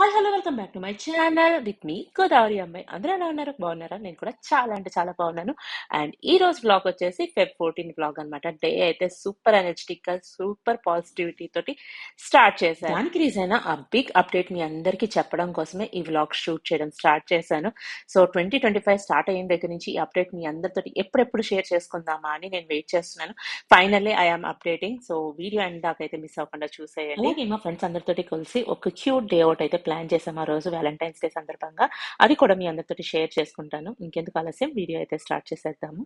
Hi hello welcome back to my channel with me Godavari అమ్మాయి అందరూ ఎలా ఉన్నారు? బాగున్నారా? నేను కూడా చాలా అంటే చాలా బాగున్నాను. అండ్ ఈ రోజు బ్లాగ్ వచ్చేసి ఫెబ్ ఫోర్టీన్ బ్లాగ్ అనమాట డే అయితే సూపర్ ఎనర్జెటిక్గా సూపర్ పాజిటివిటీ తోటి స్టార్ట్ చేశాను. దానికి రీజన్ ఆ బిగ్ అప్డేట్ మీ అందరికీ చెప్పడం కోసమే ఈ వ్లాగ్ షూట్ చేయడం స్టార్ట్ చేశాను. So twenty twenty five start అయిన దగ్గర నుంచి ఈ అప్డేట్ మీ అందరితోటి ఎప్పుడెప్పుడు షేర్ చేసుకుందామా అని నేను వెయిట్ చేస్తున్నాను. Finally I am updating so video and దాకా అయితే మిస్ అవ్వకుండా చూసేయండి. అలాగే మా ఫ్రెండ్స్ అందరితోటి కలిసి ఒక క్యూట్ డే అవుట్ అయితే ప్లాన్ చేసాం ఆ రోజు వ్యాలంటైన్స్ డే సందర్భంగా. అది కూడా మీ అందరితో షేర్ చేసుకుంటాను. ఇంకెందుకు ఆలస్యం? వీడియో అయితే స్టార్ట్ చేసేద్దాము.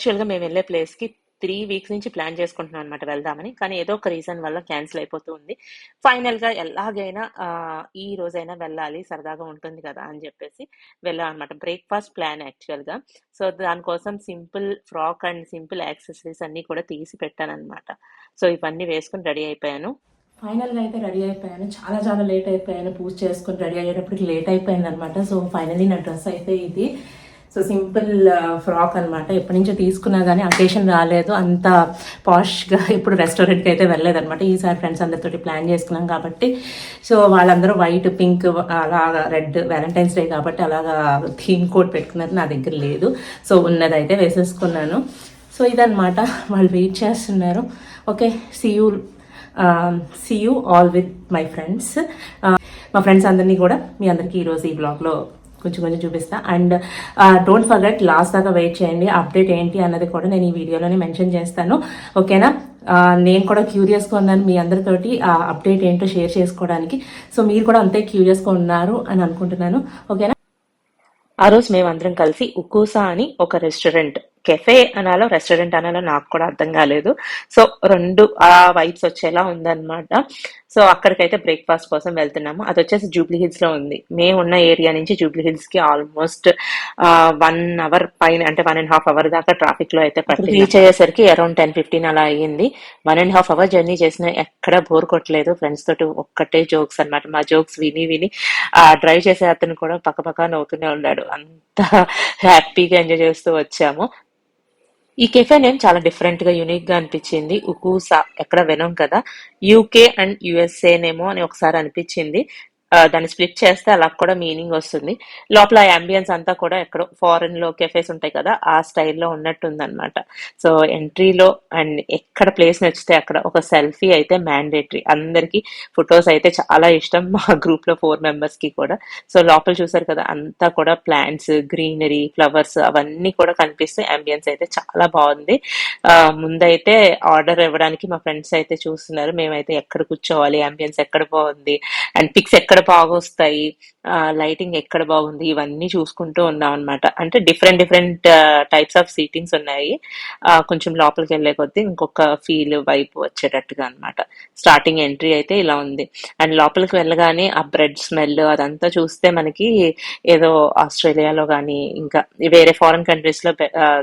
యాక్చువల్గా మేము వెళ్ళే ప్లేస్కి త్రీ వీక్స్ నుంచి ప్లాన్ చేసుకుంటున్నాం అనమాట వెళ్దామని. కానీ ఏదో ఒక రీజన్ వల్ల క్యాన్సిల్ అయిపోతూ ఉంది. ఫైనల్గా ఎలాగైనా ఈ రోజైనా వెళ్ళాలి సరదాగా ఉంటుంది కదా అని చెప్పేసి వెళ్ళాం అనమాట బ్రేక్ఫాస్ట్ ప్లాన్ యాక్చువల్గా సో దానికోసం simple frock and simple accessories అన్నీ కూడా తీసి పెట్టాను అనమాట సో ఇవన్నీ వేసుకుని రెడీ అయిపోయాను. ఫైనల్గా అయితే రెడీ అయిపోయాను. చాలా చాలా లేట్ అయిపోయాను. పూజ చేసుకుని రెడీ అయ్యేటప్పటికి లేట్ అయిపోయింది అనమాట సో ఫైనలీ నా డ్రెస్ అయితే ఇది. సో సింపుల్ ఫ్రాక్ అనమాట ఎప్పటి నుంచో తీసుకున్నా కానీ అకేషన్ రాలేదు. అంత పాష్గా ఇప్పుడు రెస్టారెంట్కి అయితే వెళ్ళలేదన్నమాట. ఈసారి ఫ్రెండ్స్ అందరితోటి ప్లాన్ చేసుకున్నాం కాబట్టి. సో వాళ్ళందరూ వైట్ పింక్ అలాగా రెడ్ వ్యాలంటైన్స్ డే కాబట్టి అలాగా థీమ్ కోడ్ పెట్టుకున్నారు నా దగ్గర లేదు. సో ఉన్నదైతే వేసేసుకున్నాను. సో ఇదన్నమాట. వాళ్ళు వెయిట్ చేస్తున్నారు. Okay see you see you you all with my friends మా ఫ్రెండ్స్ అందరినీ కూడా మీ అందరికీ ఈరోజు ఈ బ్లాగ్లో కొంచెం కొంచెం చూపిస్తా. అండ్ డోంట్ ఫర్గెట్ లాస్ట్ దాకా వెయిట్ చేయండి. అప్డేట్ ఏంటి అన్నది కూడా నేను ఈ వీడియోలోనే మెన్షన్ చేస్తాను. ఓకేనా? నేను కూడా క్యూరియస్గా ఉన్నాను మీ అందరితోటి ఆ అప్డేట్ ఏంటో షేర్ చేసుకోవడానికి. సో మీరు కూడా అంతే క్యూరియస్గా ఉన్నారు అని అనుకుంటున్నాను. ఓకేనా? ఆ రోజు మేమందరం కలిసి ఉకూసా అని ఒక రెస్టారెంట్ కెఫే అనాలో రెస్టారెంట్ అనాలో నాకు కూడా అర్థం కాలేదు. సో రెండు ఆ వైబ్స్ వచ్చేలా ఉందన్నమాట. సో అక్కడికైతే బ్రేక్ఫాస్ట్ కోసం వెళ్తున్నాము. అది వచ్చేసి జూబ్లీ హిల్స్లో ఉంది. మేము ఉన్న ఏరియా నుంచి జూబ్లీ హిల్స్కి ఆల్మోస్ట్ వన్ అవర్ పైన అంటే వన్ అండ్ హాఫ్ అవర్ దాకా ట్రాఫిక్లో అయితే పట్టి రీచ్ అయ్యేసరికి అరౌండ్ టెన్ ఫిఫ్టీన్ అలా అయ్యింది. One and half hour journey చేసిన ఎక్కడ బోర్ కొట్టలేదు. ఫ్రెండ్స్ తోటి ఒక్కటే జోక్స్ అన్నమాట. మా జోక్స్ విని విని ఆ డ్రైవ్ చేసే అతను కూడా పక్క పక్క నవ్వుతూనే ఉన్నాడు. అంత హ్యాపీగా ఎంజాయ్ చేస్తూ వచ్చాము. ఈ కెఫే నేమ్ చాలా డిఫరెంట్గా యూనిక్గా అనిపించింది. ఉకూసా ఎక్కడ వినం కదా. యూకే అండ్ యుఎస్ఏ నేమో అని ఒకసారి అనిపించింది. దాన్ని స్ప్లిట్ చేస్తే అలా కూడా మీనింగ్ వస్తుంది. లోపల అంబియన్స్ అంతా కూడా ఎక్కడో ఫారెన్లో కెఫేస్ ఉంటాయి కదా ఆ స్టైల్లో ఉన్నట్టుంది అనమాట సో ఎంట్రీలో అండ్ ఎక్కడ ప్లేస్ నచ్చితే అక్కడ ఒక సెల్ఫీ అయితే మ్యాండేటరీ అందరికి ఫొటోస్ అయితే చాలా ఇష్టం మా గ్రూప్లో ఫోర్ మెంబర్స్కి కూడా. సో లోపల చూసారు కదా అంతా కూడా ప్లాంట్స్ గ్రీనరీ ఫ్లవర్స్ అవన్నీ కూడా కనిపిస్తాయి అంబియన్స్ అయితే చాలా బాగుంది. ఆ, ముందైతే ఆర్డర్ ఇవ్వడానికి మా ఫ్రెండ్స్ అయితే చూస్తున్నారు. మేమైతే ఎక్కడ కూర్చోవాలి అంబియన్స్ ఎక్కడ బాగుంది అండ్ పిక్స్ ఎక్కడ ఎక్కడ వస్తాయి లైటింగ్ ఎక్కడ బాగుంది ఇవన్నీ చూసుకుంటూ ఉన్నాం అనమాట అంటే different different types of seatings ఉన్నాయి. ఆ, కొంచెం లోపలికి వెళ్ళే కొద్దీ ఇంకొక ఫీల్ వైపు వచ్చేటట్టుగా అన్నమాట. స్టార్టింగ్ ఎంట్రీ అయితే ఇలా ఉంది. అండ్ లోపలికి వెళ్ళగానే ఆ బ్రెడ్ స్మెల్ అదంతా చూస్తే మనకి ఏదో ఆస్ట్రేలియాలో కానీ ఇంకా వేరే ఫారిన్ కంట్రీస్లో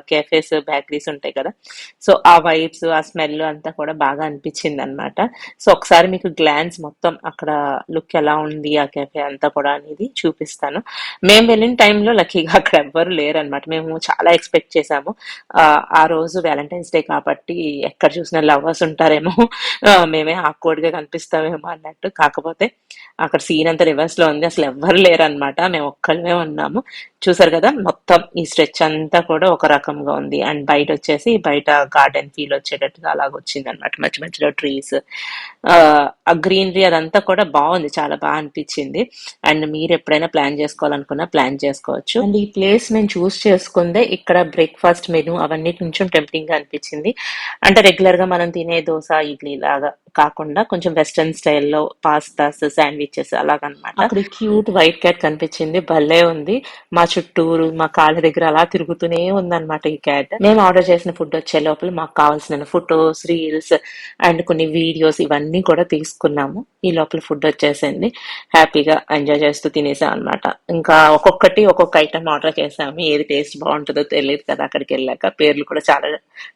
కేఫేస్ బేకరీస్ ఉంటాయి కదా. సో ఆ వైబ్స్ ఆ స్మెల్ అంతా కూడా బాగా అనిపించింది అనమాట సో ఒకసారి మీకు గ్లాన్స్ మొత్తం అక్కడ లుక్ ఎలా ఉంది ఇండియా కెఫే అంతా కూడా అనేది చూపిస్తాను. మేము వెళ్ళిన టైంలో లక్కీగా అక్కడ ఎవ్వరు లేరు మేము చాలా ఎక్స్పెక్ట్ చేసాము ఆ రోజు వ్యాలంటైన్స్ డే కాబట్టి ఎక్కడ చూసినా లవర్స్ ఉంటారేమో మేమే awkward గా కనిపిస్తామేమో అన్నట్టు. కాకపోతే అక్కడ సీన్ అంతా రివర్స్లో ఉంది. అసలు ఎవ్వరు లేరు మేము ఒక్కళ్ళమే ఉన్నాము. చూసారు కదా మొత్తం ఈ స్ట్రెచ్ అంతా కూడా ఒక రకంగా ఉంది. అండ్ బయట వచ్చేసి బయట గార్డెన్ ఫీల్ వచ్చేటట్టుగా అలాగ వచ్చింది అనమాట మధ్య మధ్యలో ట్రీస్ ఆ గ్రీనరీ అదంతా కూడా బాగుంది. చాలా బాగా అనిపించింది అండ్ మీరు ఎప్పుడైనా ప్లాన్ చేసుకోవాలనుకున్నా ప్లాన్ చేసుకోవచ్చు. అండ్ ఈ ప్లేస్ మేము చూస్ చేసుకుందే ఇక్కడ బ్రేక్ఫాస్ట్ మెనూ అవన్నీ కొంచెం టెంప్టింగ్గా అనిపించింది. అంటే రెగ్యులర్గా మనం తినే దోశ ఇడ్లీ లాగా కాకుండా కొంచెం వెస్ట్రన్ స్టైల్లో పాస్తాస్ శాండ్విచెస్ అలాగనమాట. అక్కడ క్యూట్ వైట్ క్యాట్ కనిపించింది. భలే ఉంది. మా చుట్టూరు మా కాళ్ళ దగ్గర అలా తిరుగుతూనే ఉందన్నమాట ఈ క్యాట్. మేము ఆర్డర్ చేసిన ఫుడ్ వచ్చే లోపల మాకు కావాల్సిన ఫొటోస్ రీల్స్ అండ్ కొన్ని వీడియోస్ ఇవన్నీ కూడా తీసుకున్నాము. ఈ లోపల ఫుడ్ వచ్చేసింది. హ్యాపీగా ఎంజాయ్ చేస్తూ తినేసాం అనమాట. ఇంకా ఒక్కొక్కటి ఒక్కొక్క ఐటమ్ ఆర్డర్ చేసాము. ఏది టేస్ట్ బాగుంటుందో తెలియదు కదా అక్కడికి వెళ్ళాక. పేర్లు కూడా చాలా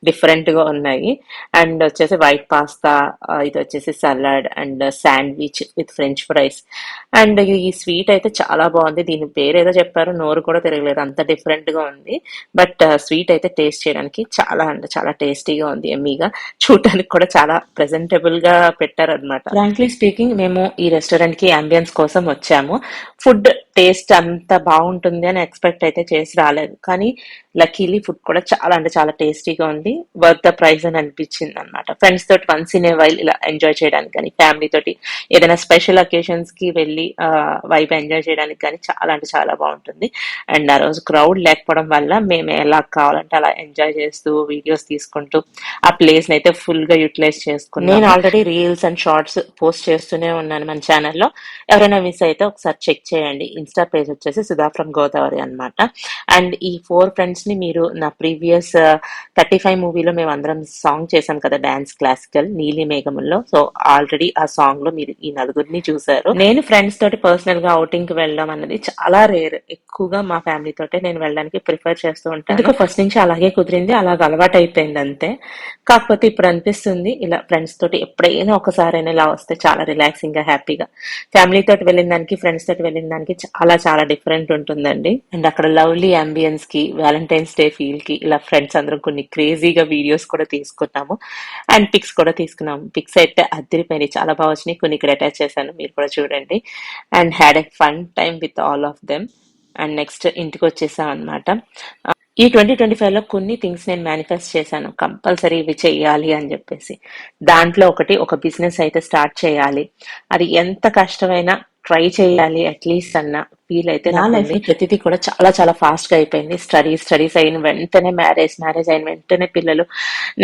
డిఫరెంట్గా ఉన్నాయి. అండ్ వచ్చేసి వైట్ పాస్తా ఇది వచ్చేసి salad and sandwich with French fries. And ఈ స్వీట్ అయితే చాలా బాగుంది. దీని పేరు ఏదో చెప్పారు నోరు కూడా తిరగలేదు. అంత డిఫరెంట్గా ఉంది. బట్ స్వీట్ అయితే టేస్ట్ చేయడానికి చాలా అంటే చాలా టేస్టీగా ఉంది. ఎమ్మీగా చూడటానికి కూడా చాలా ప్రెజెంటబుల్గా పెట్టారు ఫ్రాంక్లీ స్పీకింగ్ మేము ఈ రెస్టారెంట్కి అంబియన్స్ కోసం వచ్చాము. ఫుడ్ టేస్ట్ అంత బాగుంటుంది అని ఎక్స్పెక్ట్ అయితే చేసి రాలేదు. కానీ లక్కీలీ ఫుడ్ కూడా చాలా అంటే చాలా టేస్టీగా ఉంది. వర్త్ ద ప్రైస్ అని అనిపించింది అనమాట ఫ్రెండ్స్ తోటి వన్స్ ఇన్ ఏ వైల్ ఇలా ఎంజాయ్ చేయడానికి కానీ ఫ్యామిలీ తోటి ఏదైనా స్పెషల్ అకేషన్స్కి వెళ్ళి వైబ్ ఎంజాయ్ చేయడానికి కానీ చాలా అంటే చాలా బాగుంటుంది. అండ్ ఆ రోజు క్రౌడ్ లేకపోవడం వల్ల మేము ఎలా కావాలంటే అలా ఎంజాయ్ చేస్తూ వీడియోస్ తీసుకుంటూ ఆ ప్లేస్ని అయితే ఫుల్గా యూటిలైజ్ చేసుకున్నాను నేను already reels and shorts post చేస్తూనే ఉన్నాను మన ఛానల్లో ఎవరైనా మిస్ అయితే ఒకసారి చెక్ చేయండి. ఇన్స్టా పేజ్ వచ్చేసి సుధా ఫ్రమ్ గోదావరి అన్నమాట. అండ్ ఈ ఫోర్ ఫ్రెండ్స్ని మీరు నా ప్రీవియస్ థర్టీ ఫైవ్ మూవీలో మేము అందరం సాంగ్ చేశాం కదా డాన్స్ క్లాసికల్ నీలి మేఘముల్లో సో ఆల్రెడీ ఆ సాంగ్లో మీరు ఈ నలుగురిని చూసారు. నేను ఫ్రెండ్స్ తోటి పర్సనల్గా అవుటింగ్కి వెళ్ళడం అన్నది చాలా రేర్. ఎక్కువగా మా ఫ్యామిలీ తోటే నేను వెళ్ళడానికి ప్రిఫర్ చేస్తూ ఉంటాను. ఎందుకు ఫస్ట్ నుంచి అలాగే కుదిరింది. అలాగ అలవాటు అయిపోయింది అంతే. కాకపోతే ఇప్పుడు అనిపిస్తుంది ఇలా ఫ్రెండ్స్ తోటి ఎప్పుడైనా ఒకసారైనా ఇలా వస్తే చాలా రిలాక్సింగ్గా హ్యాపీగా. ఫ్యామిలీ తోటి వెళ్ళిన దానికి ఫ్రెండ్స్ తోటి వెళ్ళిన దానికి చాలా చాలా డిఫరెంట్ ఉంటుందండి. అండ్ అక్కడ లవ్లీ అంబియన్స్కి వ్యాలంటైన్స్ డే ఫీల్కి ఇలా ఫ్రెండ్స్ అందరం కొన్ని క్రేజీగా వీడియోస్ కూడా తీసుకున్నాము. అండ్ పిక్స్ కూడా తీసుకున్నాము. పిక్స్ సెట్ అద్దరిపోయినాయి చాలా బాగా వచ్చినాయి. కొన్ని ఇక్కడ అటాచ్ చేశాను. మీరు కూడా చూడండి. And had a fun time with all of them. And next ఇంటికి వచ్చేసాం అనమాట ఈ ట్వంటీ ట్వంటీ ఫైవ్లో కొన్ని థింగ్స్ నేను మేనిఫెస్ట్ చేశాను. కంపల్సరీ ఇవి చేయాలి అని చెప్పేసి. దాంట్లో ఒకటి ఒక బిజినెస్ అయితే స్టార్ట్ చేయాలి. అది ఎంత కష్టమైనా ట్రై చేయాలి అట్లీస్ట్ అన్న ఫీల్ అయితే నా లైఫ్ ప్రతిదీ కూడా చాలా చాలా ఫాస్ట్గా అయిపోయింది. స్టడీస్ స్టడీస్ అయిన వెంటనే మ్యారేజ్ మ్యారేజ్ అయిన వెంటనే పిల్లలు.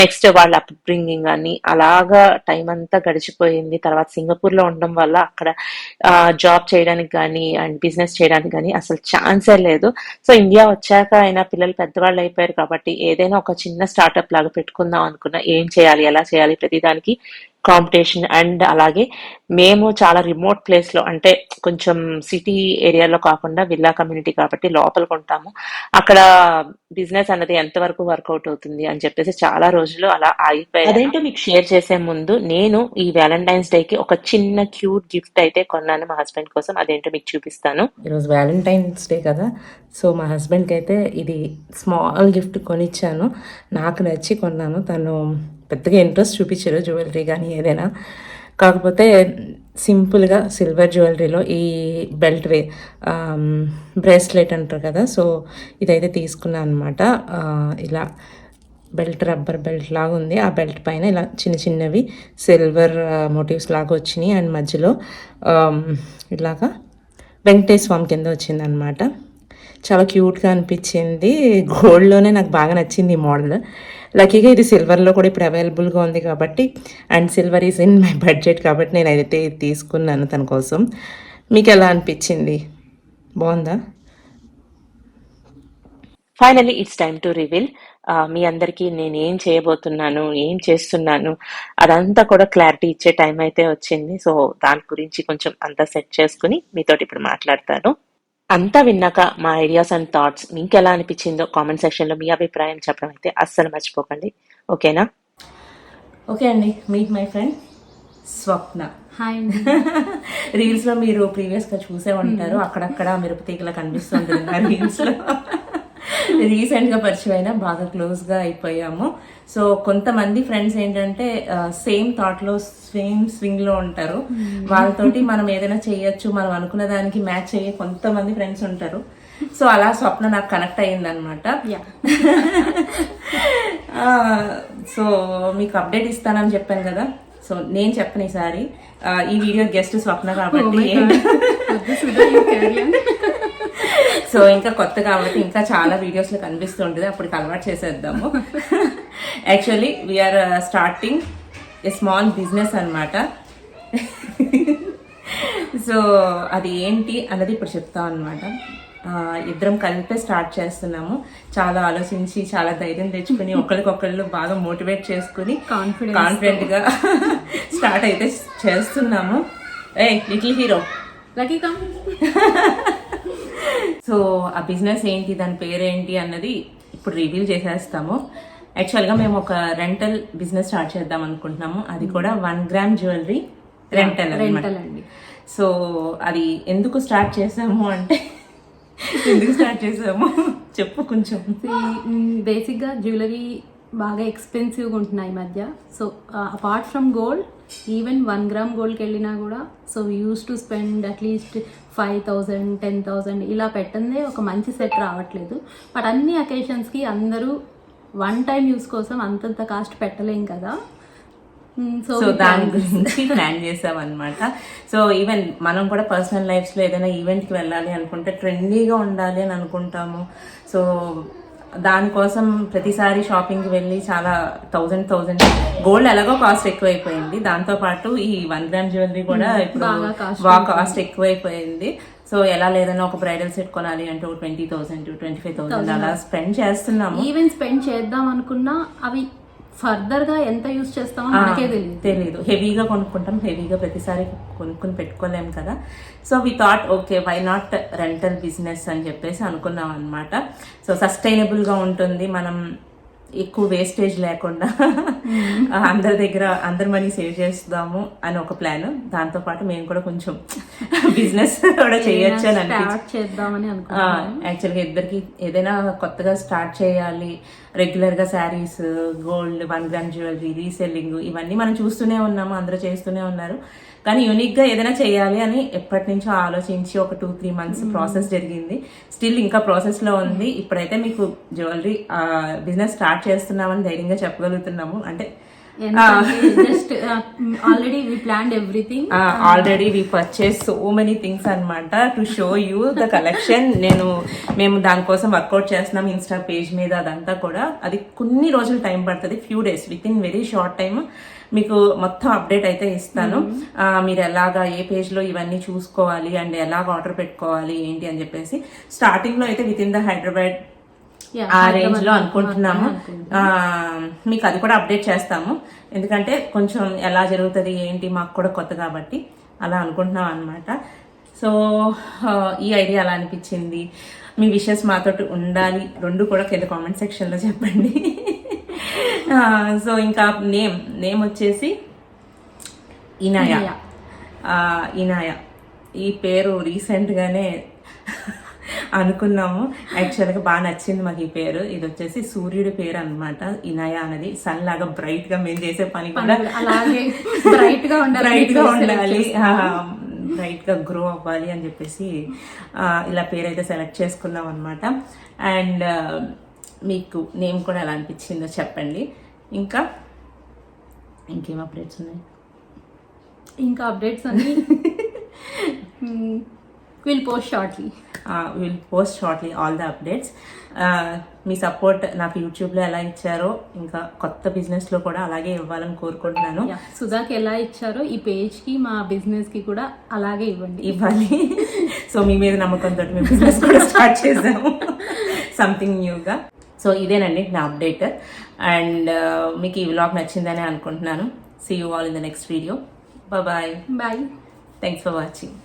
నెక్స్ట్ వాళ్ళ అప్ బ్రింగింగ్ అని అలాగా టైం అంతా గడిచిపోయింది. తర్వాత సింగపూర్లో ఉండడం వల్ల అక్కడ జాబ్ చేయడానికి కానీ అండ్ బిజినెస్ చేయడానికి కానీ అసలు ఛాన్సే లేదు. సో ఇండియా వచ్చాక అయినా పిల్లలు పెద్దవాళ్ళు అయిపోయారు కాబట్టి ఏదైనా ఒక చిన్న స్టార్ట్అప్ లాగా పెట్టుకుందాం అనుకున్నా ఏం చేయాలి ఎలా చేయాలి ప్రతిదానికి కాంపిటీషన్ అండ్ అలాగే మేము చాలా రిమోట్ ప్లేస్లో అంటే కొంచెం సిటీ ఏరియాలో కాకుండా విల్లా కమ్యూనిటీ కాబట్టి లోపలికి ఉంటాము అక్కడ బిజినెస్ అన్నది ఎంతవరకు వర్కౌట్ అవుతుంది అని చెప్పేసి చాలా రోజులు అలా ఆగిపోయాయి. అదేంటో మీకు షేర్ చేసే ముందు నేను ఈ వ్యాలంటైన్స్ డే కి ఒక చిన్న క్యూట్ గిఫ్ట్ అయితే కొన్నాను మా హస్బెండ్ కోసం. అదేంటో మీకు చూపిస్తాను. ఈరోజు వ్యాలంటైన్స్ డే కదా. సో మా హస్బెండ్కి అయితే ఇది స్మాల్ గిఫ్ట్ కొనిచ్చాను. నాకు నచ్చి కొన్నాను. తను పెద్దగా ఇంట్రెస్ట్ చూపించారు. జ్యువెలరీ కానీ ఏదైనా. కాకపోతే సింపుల్గా సిల్వర్ జ్యువెలరీలో ఈ బెల్ట్ వే బ్రేస్లెట్ అంటారు కదా సో ఇదైతే తీసుకున్నాను అనమాట ఇలా బెల్ట్ రబ్బర్ బెల్ట్ లాగా ఉంది. ఆ బెల్ట్ పైన ఇలా చిన్న చిన్నవి సిల్వర్ మోటివ్స్ లాగా వచ్చినాయి. అండ్ మధ్యలో ఇలాగా వెంకటేశ్వర స్వామి కింద వచ్చిందనమాట చాలా క్యూట్గా అనిపించింది. గోల్డ్లోనే నాకు బాగా నచ్చింది ఈ మోడల్. లక్కీగా ఇది సిల్వర్లో కూడా ఇప్పుడు అవైలబుల్గా ఉంది కాబట్టి and silver is in my budget కాబట్టి నేను అయితే తీసుకున్నాను తన కోసం. మీకు ఎలా అనిపించింది? బాగుందా? Finally it's time to reveal. మీ అందరికీ నేను ఏం చేయబోతున్నాను ఏం చేస్తున్నాను అదంతా కూడా క్లారిటీ ఇచ్చే టైం అయితే వచ్చింది. సో దాని గురించి కొంచెం అంతా సెట్ చేసుకుని మీతోటి ఇప్పుడు మాట్లాడతాను. అంతా విన్నాక మా ఐడియాస్ అండ్ థాట్స్ మీకు ఎలా అనిపించిందో కామెంట్ సెక్షన్లో మీ అభిప్రాయం చెప్పడం అయితే అస్సలు మర్చిపోకండి. ఓకేనా? ఓకే అండి. Meet my friend Swapna. Hi reels లో మీరు ప్రీవియస్గా చూసే ఉంటారు. అక్కడక్కడ మిరప తీగల కనిపిస్తుంటుంది నా రీల్స్లో రీసెంట్గా పరిచయం అయినా బాగా క్లోజ్గా అయిపోయాము. సో కొంతమంది ఫ్రెండ్స్ ఏంటంటే సేమ్ థాట్లో సేమ్ స్వింగ్లో ఉంటారు. వాళ్ళతోటి మనం ఏదైనా చేయొచ్చు మనం అనుకున్న దానికి మ్యాచ్ అయ్యే కొంతమంది ఫ్రెండ్స్ ఉంటారు. సో అలా స్వప్న నాకు కనెక్ట్ అయ్యింది అనమాట సో మీకు అప్డేట్ ఇస్తానని చెప్పాను కదా. సో నేను చెప్పను ఈసారి. ఈ వీడియో గెస్ట్ స్వప్న కాబట్టి. సో ఇంకా కొత్త కాబట్టి ఇంకా చాలా వీడియోస్లో కనిపిస్తుంటుంది. అప్పటికి అలవాటు చేసేద్దాము. Actually we are starting small business అన్నమాట. సో అది ఏంటి అన్నది ఇప్పుడు చెప్తాం అనమాట ఇద్దరం కలిపే స్టార్ట్ చేస్తున్నాము. చాలా ఆలోచించి చాలా ధైర్యం తెచ్చుకుని ఒకరికొకళ్ళు బాగా మోటివేట్ చేసుకుని కాన్ఫిడెంట్గా స్టార్ట్ అయితే చేస్తున్నాము. A little hero lucky come so ఆ బిజినెస్ ఏంటి దాని పేరేంటి అన్నది ఇప్పుడు రివీల్ చేసేస్తాము. యాక్చువల్గా మేము ఒక రెంటల్ బిజినెస్ స్టార్ట్ చేద్దాం అనుకుంటున్నాము. అది కూడా one gram jewellery rental rental అండి. సో అది ఎందుకు స్టార్ట్ చేసాము అంటే ఎందుకు స్టార్ట్ చేసాము? చెప్పు కొంచెం. బేసిక్గా జ్యువెలరీ బాగా ఎక్స్పెన్సివ్గా ఉంటున్నాయి ఈ మధ్య. So apart from gold even one gram గోల్డ్కి వెళ్ళినా కూడా so use to spend at least five thousand ten thousand ఇలా పెట్టందే ఒక మంచి సెట్ రావట్లేదు. బట్ అన్ని అకేషన్స్కి అందరూ వన్ టైం యూస్ కోసం అంతంత కాస్ట్ పెట్టలేం కదా. సో సో దాని గురించి ప్లాన్ చేసాం అనమాట సో ఈవెన్ మనం కూడా పర్సనల్ లైఫ్స్లో ఏదైనా ఈవెంట్కి వెళ్ళాలి అనుకుంటే ట్రెండీగా ఉండాలి అని అనుకుంటాము. సో దానికోసం ప్రతిసారి షాపింగ్కి వెళ్ళి చాలా థౌజండ్ థౌజండ్ గోల్డ్ ఎలాగో కాస్ట్ ఎక్కువైపోయింది. దాంతో పాటు ఈ వన్ గ్రామ్ జ్యువెలరీ కూడా ఇప్పుడు బాగా కాస్ట్ ఎక్కువైపోయింది. సో ఎలా లేదన్నా ఒక బ్రైడల్ సెట్ కొనాలి అంటే twenty thousand twenty five thousand అలా స్పెండ్ చేస్తున్నాము. ఈవెన్ స్పెండ్ చేద్దాం అనుకున్నా అవి ఫర్దర్గా ఎంత యూస్ చేస్తామో మనకే తెలియదు తెలియదు హెవీగా కొనుక్కుంటాం హెవీగా ప్రతిసారి కొనుక్కొని పెట్టుకోలేం కదా. So we thought okay why not rental business అని చెప్పేసి అనుకున్నాం అనమాట సో సస్టైనబుల్గా ఉంటుంది. మనం ఎక్కువ వేస్టేజ్ లేకుండా అందరి దగ్గర అందరి మనీ సేవ్ చేస్తాము అని ఒక ప్లాన్ దాంతో పాటు మేము కూడా కొంచెం బిజినెస్ కూడా చేయొచ్చు అని యాక్చువల్గా ఇద్దరికి ఏదైనా కొత్తగా స్టార్ట్ చేయాలి రెగ్యులర్గా saris gold one gram jewellery reselling ఇవన్నీ మనం చూస్తూనే ఉన్నాము అందరూ చేస్తూనే ఉన్నారు. కానీ యూనిక్గా ఏదైనా చేయాలి అని ఎప్పటి నుంచో ఆలోచించి ఒక టూ త్రీ మంత్స్ ప్రాసెస్ జరిగింది. స్టిల్ ఇంకా ప్రాసెస్లో ఉంది. ఇప్పుడైతే మీకు జ్యువెలరీ బిజినెస్ స్టార్ట్ చేస్తున్నామని ధైర్యంగా చెప్పగలుగుతున్నాము. అంటే just already we plan everything already we purchase so many things అన్నమాట to show you the collection నేను మేము దానికోసం వర్కౌట్ చేస్తున్నాం ఇన్స్టా పేజ్ మీద అదంతా కూడా. అది కొన్ని రోజులు టైం పడుతుంది few days within very short time మీకు మొత్తం అప్డేట్ అయితే ఇస్తాను. ఆ, మీరు ఎలాగా ఏ పేజ్లో ఇవన్నీ చూసుకోవాలి అండ్ ఎలాగ ఆర్డర్ పెట్టుకోవాలి ఏంటి అని చెప్పేసి. స్టార్టింగ్లో అయితే విత్ ఇన్ ద హైదరాబాద్ ఆ రేంజ్లో. అనుకుంటున్నాము. మీకు అది కూడా అప్డేట్ చేస్తాము. ఎందుకంటే కొంచెం ఎలా జరుగుతుంది ఏంటి మాకు కూడా కొత్త కాబట్టి అలా అనుకుంటున్నాం అనమాట సో ఈ ఐడియా అలా అనిపించింది? మీ విషెస్ మాతోటి ఉండాలి. రెండు కూడా కింద కామెంట్ సెక్షన్లో చెప్పండి. సో ఇంకా నేమ్. నేమ్ వచ్చేసి ఇనాయ. ఇనాయ. ఈ పేరు రీసెంట్గానే అనుకున్నాము. యాక్చువల్గా బాగా నచ్చింది మాకు ఈ పేరు. ఇది వచ్చేసి సూర్యుడి పేరు అన్నమాట. ఇనాయ అనేది సన్ లాగా బ్రైట్గా మేము చేసే పని కూడా. అలాగే బ్రైట్గా ఉండాలి బ్రైట్గా ఉండాలి. గ్రో అవ్వాలి అని చెప్పేసి ఇలా పేరు అయితే సెలెక్ట్ చేసుకున్నాం అనమాట అండ్ మీకు నేమ్ కూడా ఎలా అనిపించిందో చెప్పండి. ఇంకా? ఇంకేం అప్డేట్స్ ఉన్నాయి? ఇంకా అప్డేట్స్ అన్ని? Will post shortly will post shortly all the updates me support నాకు యూట్యూబ్లో ఎలా ఇచ్చారో ఇంకా కొత్త బిజినెస్లో కూడా అలాగే ఇవ్వాలని కోరుకుంటున్నాను. సుధాకి ఎలా ఇచ్చారో ఈ పేజ్కి మా బిజినెస్కి కూడా అలాగే ఇవ్వండి. ఇవ్వాలి. సో మీ మీద నమ్మకంతో మేము బిజినెస్ కూడా స్టార్ట్ చేసాము. సంథింగ్ న్యూగా సో ఇదేనండి నా అప్డేట్ అండ్ మీకు ఈ వ్లాగ్ నచ్చిందని అనుకుంటున్నాను. See you all in the next video bye bye thanks for watching